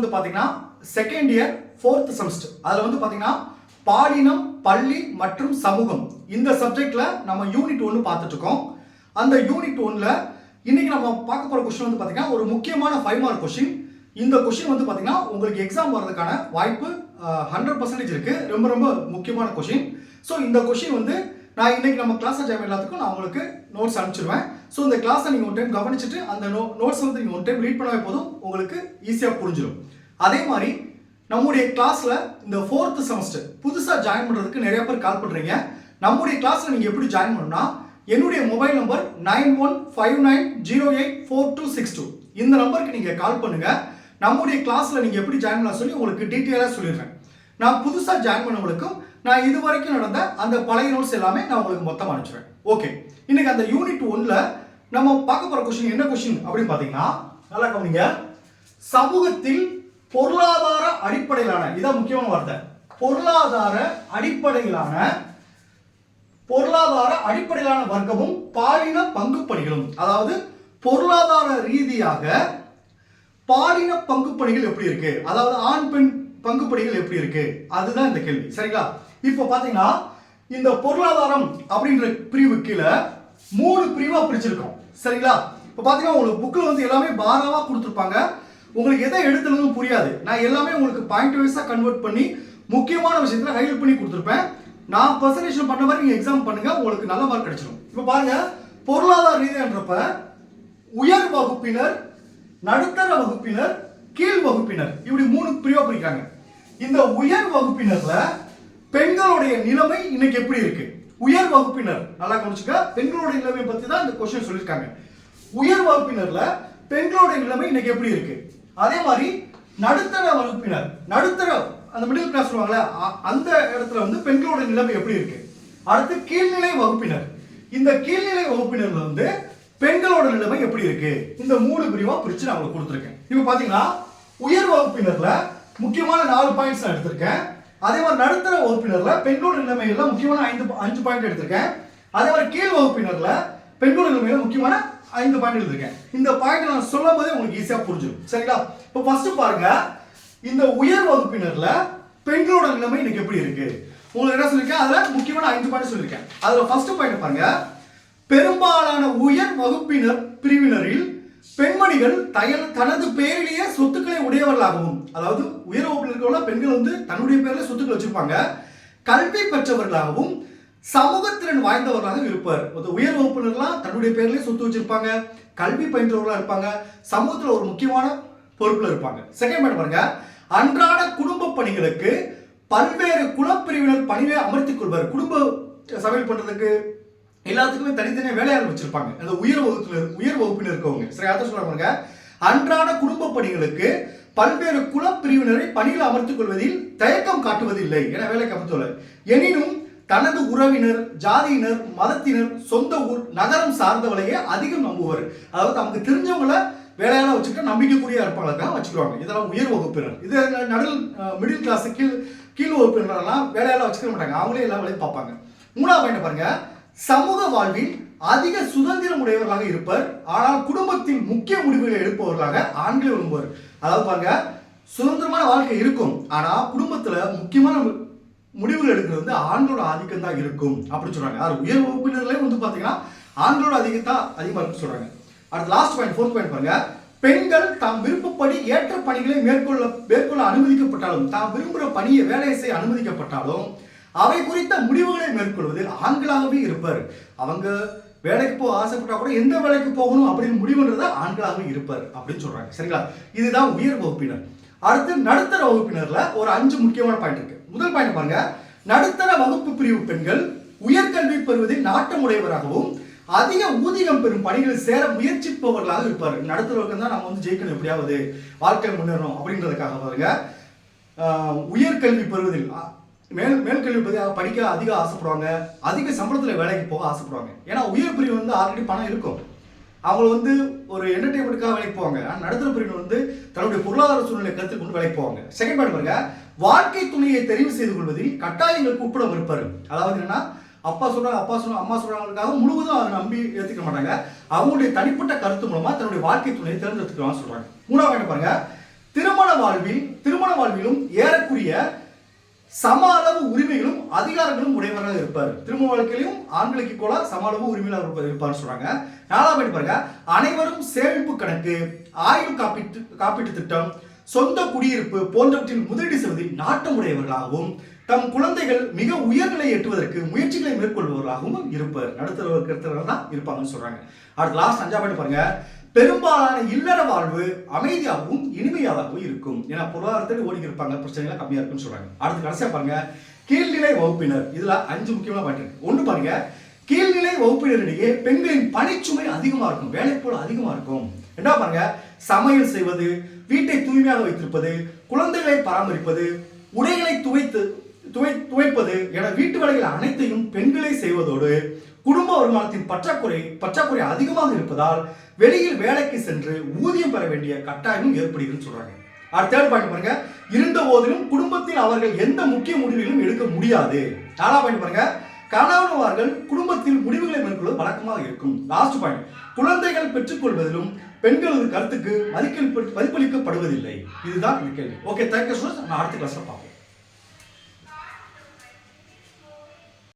வந்து பார்த்தீங்கன்னா second year fourth semester அதில் வந்து பார்த்தீங்கன்னா பாலினம் பள்ளி மற்றும் சமூகம். இந்த சப்ஜெக்ட்ல நம்ம யூனிட் ஒன்று பார்த்துட்டு இருக்கோம். அந்த யூனிட் ஒன்ல இன்னைக்கு நம்ம பார்க்க போகிற கொஸ்டின் வந்து பார்த்தீங்கன்னா ஒரு முக்கியமான ஃபைவ் மார்க் கொஸ்டின் இந்த கொஸ்டின் வந்து பார்த்தீங்கன்னா உங்களுக்கு எக்ஸாம் வர்றதுக்கான வாய்ப்பு ஹண்ட்ரட் பர்சன்டேஜ் இருக்கு. ரொம்ப ரொம்ப முக்கியமான கொஸ்டின் ஸோ இந்த கொஸ்டின் வந்து நான் இன்னைக்கு நம்ம கிளாஸ் ஜாயின் எல்லாத்துக்கும் நான் உங்களுக்கு நோட்ஸ் அனுப்பிச்சிருவேன். ஸோ இந்த கிளாஸை நீங்கள் ஒன் டைம் கவனிச்சுட்டு அந்த நோ நோட்ஸ் வந்து நீங்கள் ஒன் டைம் ரீட் பண்ணவே போதும். உங்களுக்கு ஈஸியாக புரிஞ்சிடும் அதே மாதிரி நம்முடைய கிளாஸில் இந்த ஃபோர்த்து செமஸ்டர் புதுசாக ஜாயின் பண்ணுறதுக்கு நிறைய பேர் கால் பண்ணுறீங்க நம்முடைய கிளாஸில் நீங்கள் எப்படி ஜாயின் பண்ணணும்னா என்னுடைய mobile number nine one five nine zero eight four two six two இந்த நம்பருக்கு நீங்கள் கால் பண்ணுங்கள் நம்முடைய கிளாஸில் நீங்கள் எப்படி ஜாயின் பண்ண சொல்லி உங்களுக்கு டீட்டெயிலாக சொல்லிடுறேன். நான் புதுசாக ஜாயின் பண்ணவங்களுக்கும் நான் இது வரைக்கும் நடந்த அந்த பழைய நோட்ஸ் எல்லாமே நான் உங்களுக்கு மொத்தமாக அனுப்பிச்சுறேன் ஓகே இன்னைக்கு அந்த யூனிட் ஒன்ல நம்ம பார்க்க போகிற கொஸ்டின் என்ன கொஸ்டின் அப்படின்னு பார்த்தீங்கன்னா நல்லா கவனிங்க. சமூகத்தில் பொருளாதார அடிப்படையிலான இதான் முக்கியமான வார்த்தை. பொருளாதார அடிப்படையிலான பொருளாதார அடிப்படையிலான வர்க்கமும் பாலின பங்குப்பணிகளும். அதாவது பொருளாதார ரீதியாக பாலின பங்குப்பணிகள் எப்படி இருக்கு? அதாவது ஆண் பெண் பங்குப்பணிகள் எப்படி இருக்கு? அதுதான் இந்த கேள்வி. சரிங்களா? இப்போ பாத்தீங்கன்னா இந்த பொருளாதாரம் அப்படின்ற பிரிவு கீழே மூணு பிரிவா பிரிச்சிருக்கோம். சரிங்களா? இப்போ பாத்தீங்கன்னா உங்களுக்கு புக்கில் வந்து எல்லாமே பாராவா கொடுத்துருப்பாங்க. உங்களுக்கு எதை எடுத்துலன்னு புரியாது. நான் எல்லாமே உங்களுக்கு பாயிண்ட் வைஸாக கன்வெர்ட் பண்ணி முக்கியமான விஷயத்தில் ஹைலைட் பண்ணி கொடுத்துருப்பேன். நான் பர்சன்டேஷன் பண்ண மாதிரி நீங்கள் எக்ஸாம் பண்ணுங்கள் உங்களுக்கு நல்ல மார்க் கிடைச்சிடும் இப்போ பாருங்கள் பொருளாதார ரீதியான்றப்ப உயர் வகுப்பினர் நடுத்தர வகுப்பினர் கீழ் வகுப்பினர் இப்படி மூணு பிரிவா பிரிக்காங்க இந்த உயர் வகுப்பினர்ல பெண்களுடைய நிலைமை இன்னைக்கு எப்படி இருக்கு? உயர் வகுப்பினர் நல்லா கவனிச்சுக்க பெண்களுடைய நிலைமை பத்தி தான் இந்த கொஸ்டின் சொல்லியிருக்காங்க. உயர் வகுப்பினர்ல பெண்களுடைய நிலைமை இன்னைக்கு எப்படி இருக்கு? அதே மாதிரி நடுத்தர வகுப்பினர் நடுத்தர அந்த மிடில் கிளாஸ் சொல்லுவாங்கல்ல அ- அந்த இடத்துல வந்து பெண்களோட நிலைமை எப்படி இருக்கு? அடுத்து கீழ்நிலை வகுப்பினர். இந்த கீழ்நிலை வகுப்பினர்ல வந்து பெண்களோட நிலைமை எப்படி இருக்கு? இந்த மூணு பிரிவா பிரிச்சு நான் உங்களுக்கு கொடுத்துருக்கேன். இப்போ பாத்தீங்கன்னா உயர் வகுப்பினர்ல முக்கியமான நாலு பாயிண்ட்ஸ் நான் எடுத்திருக்கேன். அதே மாதிரி நடுத்தர வகுப்பினர்ல பெண்களோட நிலைமைகள்ல முக்கியமான ஐந்து அஞ்சு பாயிண்ட் எடுத்திருக்கேன். அதே மாதிரி கீழ் வகுப்பினர்ல பெண்களுக்கு மிக முக்கியமான ஐந்து பாயிண்ட் எடுத்திருக்கேன் இந்த பாயிண்ட் நான் சொல்லும் போதே உங்களுக்கு ஈஸியாக புரிஞ்சிடும் சரிங்களா? இப்போ ஃபர்ஸ்ட் பாருங்க. இந்த உயர் வகுப்பினர்ல பெண்களோட நிலைமை இன்னைக்கு எப்படி இருக்கு? உங்களுக்கு என்ன சொல்லிருக்கேன் அதில் முக்கியமான ஐந்து பாயிண்ட் சொல்லியிருக்கேன். அதில் ஃபர்ஸ்ட் பாயிண்ட் பாருங்க. பெரும்பாலான உயர் வகுப்பினர் பிரிவினரில் பெண்மணிகள் தயல் தனது பெயரிலேயே சொத்துக்களை உடையவர்களாகவும் அதாவது உயர் வகுப்பில் இருக்கிறவங்க பெண்கள் வந்து தன்னுடைய பேரில் சொத்துக்கள் வச்சிருப்பாங்க. கல்வி பெற்றவர்களாகவும் சமூகத்திறன் வாய்ந்தவர்களாக இருப்பார். உயர் வகுப்பினர்லாம் தன்னுடைய பேர்லேயே சொத்து வச்சிருப்பாங்க. கல்வி பயின்றவர்களாக இருப்பாங்க. சமூகத்தில் ஒரு முக்கியமான பொறுப்பில் இருப்பாங்க. செகண்ட் பாயிண்ட் பாருங்க. அன்றாட குடும்ப பணிகளுக்கு பல்வேறு குலப்பிரிவினர் பணியை அமர்த்திக் கொள்வார். குடும்ப சமையல் பண்றதுக்கு எல்லாத்துக்குமே தனித்தனியாக வேலையாளர் வச்சிருப்பாங்க. அந்த உயர் வகுப்புல உயர் வகுப்பினர் இருக்கவங்க. சரி அதை சொல்றாங்க அன்றாட குடும்ப பணிகளுக்கு பல்வேறு குலப்பிரிவினரை பணியில் அமர்த்திக் கொள்வதில் தயக்கம் காட்டுவதில்லை. என வேலைக்கு அமர்த்துள்ளார் எனினும் தனது உறவினர் ஜாதியினர் மதத்தினர் சொந்த ஊர் நகரம் சார்ந்தவளையே அதிகம் நம்புவார். அதாவது நமக்கு தெரிஞ்சவங்கள வேலையெல்லாம் வச்சுக்கிட்டு நம்பிக்கைக்குரிய இருப்பாங்களுக்காக வச்சுக்கிறாங்க இதெல்லாம் உயர் வகுப்பினர். இது நடுவில் மிடில் கிளாஸ் கீழ் கீழ் வகுப்பினரெல்லாம் வேலையெல்லாம் வச்சுக்க மாட்டாங்க. அவங்களே எல்லா வேலையும் பார்ப்பாங்க. மூணாவது என்ன பாருங்க. சமூக வாழ்வில் அதிக சுதந்திரம் உடையவர்களாக இருப்பர். ஆனால் குடும்பத்தில் முக்கிய முடிவுகளை எடுப்பவர்களாக ஆண்களை விரும்புவர் அதாவது பாருங்க சுதந்திரமான வாழ்க்கை இருக்கும். ஆனா குடும்பத்துல முக்கியமான முடிவுகள் எடுக்கிறது வந்து ஆண்களோட ஆதிக்கம் தான் இருக்கும் அப்படின்னு சொல்றாங்க. அது உயர் வகுப்பினர்களே வந்து பாத்தீங்கன்னா ஆண்களோட அதிகம் தான் அதிகமா இருக்குன்னு சொல்றாங்க. அடுத்து லாஸ்ட் பாயிண்ட் ஃபோர்த் பாயிண்ட் பாருங்க. பெண்கள் தாம் விருப்பப்படி ஏற்ற பணிகளை மேற்கொள்ள மேற்கொள்ள அனுமதிக்கப்பட்டாலும் தாம் விரும்புகிற பணியை வேலை செய்ய அனுமதிக்கப்பட்டாலும் அவை குறித்த முடிவுகளை மேற்கொள்வதில் ஆண்களாகவே இருப்பார். அவங்க வேலைக்கு போக ஆசைப்பட்டா கூட எந்த வேலைக்கு போகணும் அப்படின்னு முடிவுன்றத ஆண்களாகவே இருப்பார் அப்படின்னு சொல்றாங்க. சரிங்களா? இதுதான் உயர் வகுப்பினர். அடுத்து நடுத்தர வகுப்பினர்ல ஒரு அஞ்சு முக்கியமான பாயிண்ட் இருக்கு. முதல் பாயிண்ட் பாருங்க. நடுத்தர வகுப்பு பிரிவு பெண்கள் உயர்கல்வி பெறுவதில் நாட்டமுடையவராகவும் அதிக ஊதியம் பெறும் பணிகளில் சேர முயற்சிப்பவர்களாக இருப்பார். நடுத்தர வர்க்கம் தான் நம்ம வந்து ஜெயிக்கணும் எப்படியாவது வாழ்க்கை முன்னேறணும் அப்படின்றதுக்காக பாருங்க. உயர்கல்வி பெறுவதில் மேல் மேல்கல்வி பதி படிக்க அதிக ஆசைப்படுவாங்க. அதிக சம்பளத்தில் வேலைக்கு போக ஆசைப்படுவாங்க. ஏன்னா உயர் பிரிவு வந்து ஆல்ரெடி பணம் இருக்கும். அவங்க வந்து ஒரு என்டர்டைன்மெண்ட்டுக்காக வேலைக்கு போவாங்க. ஆனால் நடுத்தர பிரிவு வந்து தன்னுடைய பொருளாதார சூழ்நிலை கருத்தில் கொண்டு வேலைக்கு போவாங்க. செகண்ட் பாயிண்ட் பாருங்க. வாழ்க்கை துணையை தெரிவு செய்து கொள்வதில் கட்டாயங்களுக்கு உட்பட இருப்பார் அதாவது என்னன்னா அப்பா சொல்றாங்க அப்பா சொல்றாங்க அம்மா சொல்றாங்களுக்காக முழுவதும் அதை நம்பி ஏற்றுக்க மாட்டாங்க. அவங்களுடைய தனிப்பட்ட கருத்து மூலமா தன்னுடைய வாழ்க்கை துணையை தேர்ந்தெடுத்துக்கலாம்னு சொல்றாங்க. மூணாவது பாயிண்ட் பாருங்க. திருமண வாழ்வில் திருமண வாழ்விலும் ஏறக்குரிய சம அளவு உரிமைகளும் அதிகாரங்களும் உடையவராக இருப்பார். திரும்ப வாழ்க்கையிலும் ஆண்களுக்கு போல சம அளவு உரிமையாக இருப்பார் இருப்பார்னு சொல்றாங்க. நாலாவது பாருங்க. அனைவரும் சேமிப்பு கணக்கு ஆயுள் காப்பீட்டு காப்பீட்டு திட்டம் சொந்த குடியிருப்பு போன்றவற்றில் முதலீடு செய்வதில் நாட்டமுடையவர்களாகவும் தம் குழந்தைகள் மிக உயர்நிலை எட்டுவதற்கு முயற்சிகளை மேற்கொள்பவர்களாகவும் இருப்பார். நடுத்தரவர்க்கிறவர்கள் தான் இருப்பாங்கன்னு சொல்றாங்க. அடுத்து லாஸ்ட் அஞ்சாவது பாருங்க. பெரும்பாலான இல்லற வாழ்வு அமைதியாகவும் இனிமையாகவும் இருக்கும். ஏன்னா பொருளாதாரத்தில் ஓடி இருப்பாங்க. பிரச்சனைகள் கம்மியா இருக்குன்னு சொல்றாங்க. அடுத்து கடைசியா பாருங்க. கீழ்நிலை வகுப்பினர். இதுல அஞ்சு முக்கியமான பாயிண்ட் ஒன்று பாருங்க. கீழ்நிலை வகுப்பினரிடையே பெண்களின் பணிச்சுமை அதிகமா இருக்கும். வேலைப்போல் அதிகமா இருக்கும். என்ன பாருங்க. சமையல் செய்வது வீட்டை தூய்மையாக வைத்திருப்பது குழந்தைகளை பராமரிப்பது உடைகளை துவைத்து துவை துவைப்பது என வீட்டு வேலைகள் அனைத்தையும் பெண்களை செய்வதோடு குடும்ப வருமானத்தின் பற்றாக்குறை பற்றாக்குறை அதிகமாக இருப்பதால் வெளியில் வேலைக்கு சென்று ஊதியம் பெற வேண்டிய கட்டாயம் ஏற்படுகிறதுன்னு சொல்றாங்க. அடுத்த தேர்ட் பாயிண்ட் பாருங்க. இருந்த போதிலும் குடும்பத்தில் அவர்கள் எந்த முக்கிய முடிவுகளும் எடுக்க முடியாது. நாலாம் பாயிண்ட் பாருங்க. கணவன்மார்கள் குடும்பத்தில் முடிவுகளை மேற்கொள்வது வழக்கமாக இருக்கும். லாஸ்ட் பாயிண்ட் குழந்தைகள் பெற்றுக்கொள்வதிலும் பெண்களது கருத்துக்கு மதிக்க மதிப்பளிக்கப்படுவதில்லை. இதுதான் இந்த கேள்வி. ஓகே தேங்க்யூ நான் அடுத்த கிளாஸ்ல பார்ப்போம்.